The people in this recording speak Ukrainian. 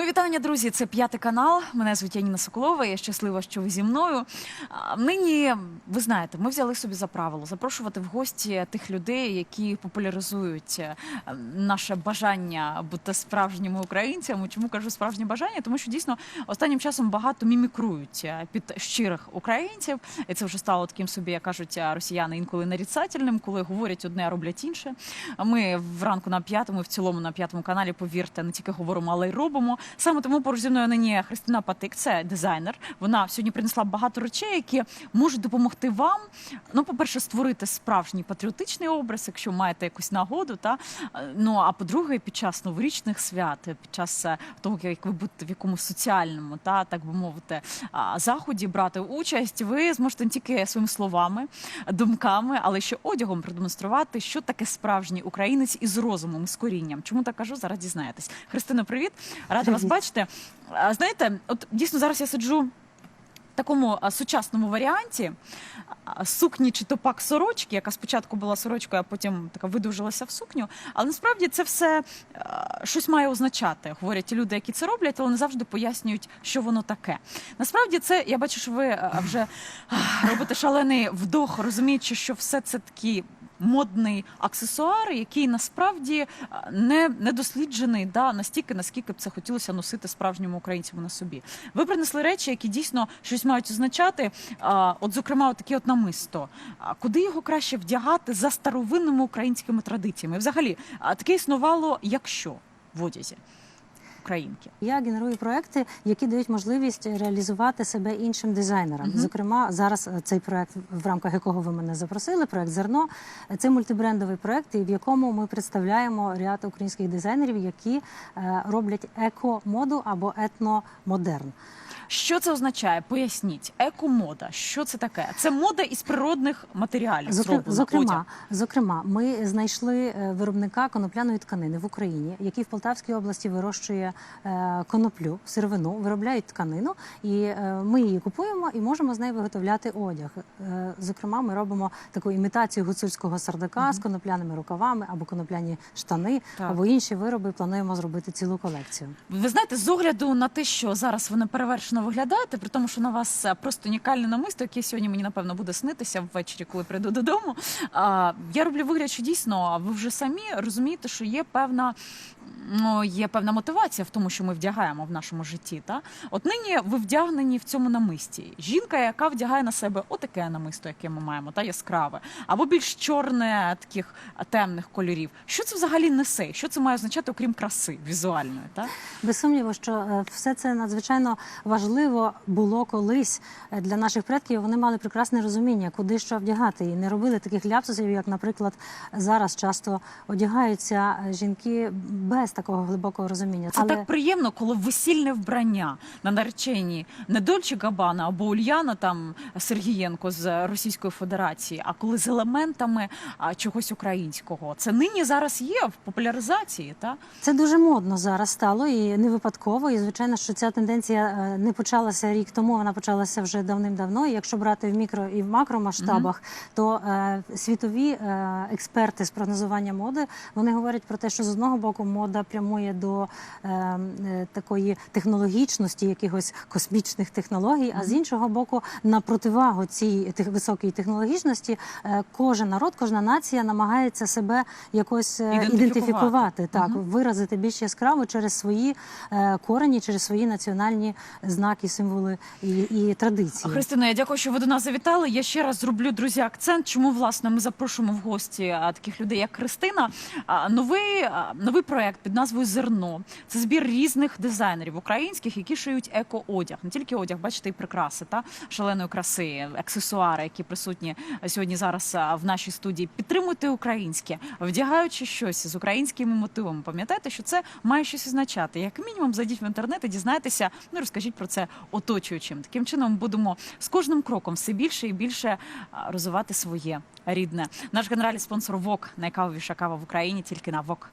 Мої вітання, друзі. Це п'ятий канал. Мене звуть Яніна Соколова. Я щаслива, що ви зі мною. Нині ви знаєте, ми взяли собі за правило запрошувати в гості тих людей, які популяризують е, наше бажання бути справжніми українцями. Чому кажу справжнє бажання? Тому що дійсно останнім часом багато мімікрують е, під щирих українців, і це вже стало таким собі, як кажуть е, росіяни, інколи нарицательним, коли говорять одне, а роблять інше. Ми вранку на п'ятому, в цілому на п'ятому каналі, повірте, не тільки говоримо, але й робимо. Саме тому поруч зі мною нині Христина Патик, це дизайнер. Вона сьогодні принесла багато речей, які можуть допомогти вам. Ну, по-перше, створити справжній патріотичний образ, якщо маєте якусь нагоду. Та ну а по-друге, під час новорічних свят, під час е, того, як ви будете в якомусь соціальному, та так би мовити, заході брати участь, ви зможете не тільки своїми словами, думками, але ще одягом продемонструвати, що таке справжній українець із розумом, з корінням. Чому так кажу? Зараз дізнаєтесь. Христина, привіт, рада вас бачити. Знаєте, от дійсно зараз я сиджу. В такому сучасному варіанті сукні чи то пак сорочки, яка спочатку була сорочкою, а потім така видовжилася в сукню. Але насправді це все щось має означати. Говорять люди, які це роблять, але не завжди пояснюють, що воно таке. Насправді, це я бачу, що ви вже а, робите шалений вдох, розуміючи, що все це такі. Модний аксесуар, який насправді не, не досліджений да, настільки, наскільки б це хотілося носити справжньому українцям на собі. Ви принесли речі, які дійсно щось мають означати. А, от, зокрема, от от намисто. А, куди його краще вдягати за старовинними українськими традиціями? Взагалі, а, таке існувало, якщо в одязі українки. Я генерую проекти, які дають можливість реалізувати себе іншим дизайнерам. Мгм. Зокрема, зараз е, цей проект, в рамках якого ви мене запросили, проект Зерно. е, Це мультибрендовий проект, в якому ми представляємо ряд українських дизайнерів, які е, роблять еко-моду або етномодерн. Що це означає? Поясніть. Екомода. Що це таке? Це мода із природних матеріалів. Зроблена, Зокрема, зокрема, ми знайшли е, виробника конопляної тканини в Україні, який в Полтавській області вирощує е, коноплю, сировину, виробляють тканину, і е, ми її купуємо і можемо з неї виготовляти одяг. Зокрема, ми робимо таку імітацію гуцульського сардака з конопляними рукавами або конопляні штани, Так. або інші вироби. Плануємо зробити цілу колекцію. Ви знаєте, з огляду на те, що зараз ви неперевершено виглядаєте, при тому, що на вас е, просто унікальне намисто, яке сьогодні мені напевно буде снитися ввечері, коли прийду додому. Я роблю вигляд, що дійсно ви вже самі розумієте, що є певна. Ну, є певна мотивація в тому, що ми вдягаємо в нашому житті. Та от нині ви вдягнені в цьому намисті. Жінка, яка вдягає на себе отаке намисто, яке ми маємо, та яскраве, або більш чорне таких темних кольорів. Що це взагалі несе? Що це має означати, окрім краси візуальної? Та Без сумніву, що е, все це надзвичайно важливо було колись е, для наших предків. Вони мали прекрасне розуміння, куди що вдягати, і не робили таких ляпсусів, як, наприклад, зараз часто одягаються е, жінки без такого глибокого розуміння. Це так приємно, коли весільне вбрання на нареченні не Дольче Габана або Ульяна там Сергієнко з Російської Федерації, а коли з елементами а, чогось українського. Це нині зараз є в популяризації, та Це дуже модно зараз стало і не випадково. І звичайно, що ця тенденція е, не почалася рік тому, вона почалася вже давним-давно. І якщо брати в мікро і в макромасштабах, то е, світові е, експерти з прогнозування моди вони говорять про те, що з одного боку мода прямує до е, е, такої технологічності, якихось космічних технологій, а з іншого боку, на противагу цій тех, високій технологічності, е, кожен народ, кожна нація намагається себе якось е, Ідентифікувати. ідентифікувати, так Мгм. виразити більш яскраво через свої е, корені, через свої національні знаки, символи і, і традиції. Христина, я дякую, що ви до нас завітали. Я ще раз зроблю друзі акцент. Чому власне ми запрошуємо в гості таких людей, як Христина. Новий новий проект під назвою Зерно. Це збір різних дизайнерів українських, які шиють еко-одяг. Не тільки одяг, бачите, і прикраси та шаленої краси, аксесуари, які присутні сьогодні зараз в нашій студії. Підтримуйте українське, вдягаючи щось з українськими мотивами. Пам'ятайте, що це має щось означати. Як мінімум, зайдіть в інтернет і дізнайтеся. Ну розкажіть про це оточуючим. Таким чином будемо з кожним кроком все більше і більше розвивати своє рідне. Наш генеральний спонсор ВОК найкавовіша кава в Україні тільки на ВОК.